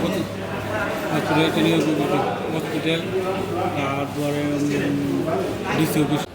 Hospital hospital তারপরে DC office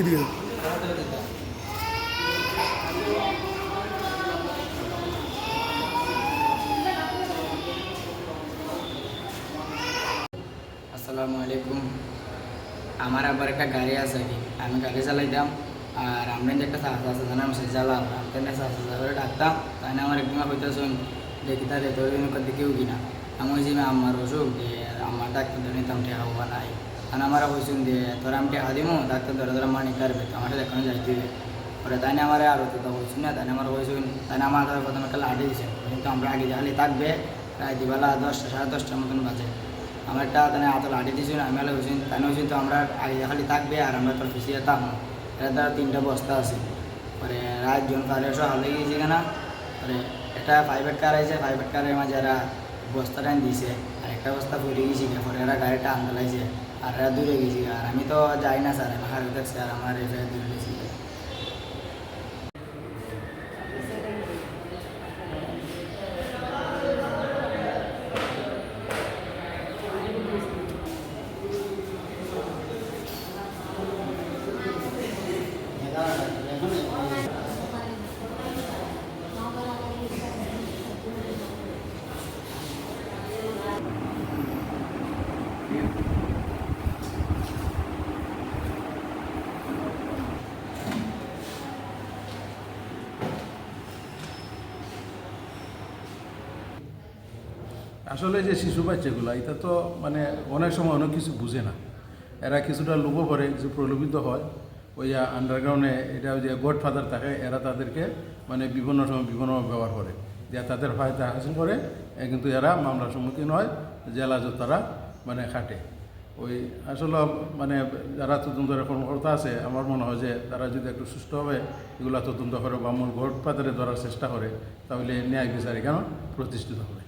এদিকে আসসালামু আলাইকুম। আমার আবার একটা গাড়ি আছে কি? আমি গাড়ি চালাইতাম আর আমরা যে একটা চাষা আছে জানাম সে জ্বালাম আমি চাষা চাষা ডাকতাম, তাই আমার একদিন হইতে শুন দেখি তার এত দিকেও কিনা? আমি হয়েছি আমার অসুখ যে আমার ডাক্তার নিতাম টেকা হওয়া নাই? যে তোরা আমি টেকা দিমু ডাক্তার ধরে ধরে মানি কারবে আমার দেখানো যাইতে পরে তাই আমার আর তো হয়েছিল না তাই আমার হয়েছুন তাই আমার ধরে প্রথমে একটা লাঠি দিয়েছে কিন্তু আমরা আগে যাহলে থাকবে প্রায় দিবেলা দশটা সাড়ে দশটার মতন বাজে আমার একটা তাহলে হাতে লাঠি দিয়েছিল আমি হলে হয়েছেন তাই হয়েছেন তো আমরা আগে খালি থাকবে আর আমরা তোর পিছিয়ে থাকব এটা দ্বারা তিনটা বস্তা আছে পরে রাত জন কারে এসে হলে গিয়েছে কেনা পরে একটা প্রাইভেট কার আছে প্রাইভেট কারের মাঝে এরা বস্তাটা দিয়েছে আর একটা বস্তা পড়ে গেছি পরে এরা গাড়িটা আন্দোলাইছে আর এরা দূরে গেছি আর আমি তো যাই না স্যার আমার হারে দেখছি আর আমার এটা দূরে গেছি আসলে যে শিশু বাচ্চাগুলো, এটা তো মানে অনেক সময় অনেক কিছু বুঝে না। এরা কিছুটা লোভও করে কিছু প্রলোভিত হয়। ওই আন্ডারগ্রাউন্ডে এটা যে গড ফাদার থাকে, এরা তাদেরকে মানে বিভিন্ন সময় বিভিন্ন ব্যবহার করে। যে তাদের ফায়দা হাসিল করে কিন্তু এরা মামলার সম্মুখীন হয়, জেলা তারা মানে খাটে। ওই আসলে মানে যারা তদন্তের কর্মকর্তা আছে, আমার মনে হয় যে তারা যদি একটু সুস্থভাবে এগুলো তদন্ত করে বা মূল গড ফাদারে ধরার চেষ্টা করে, তাহলে ন্যায় বিচার কেন প্রতিষ্ঠিত হবে?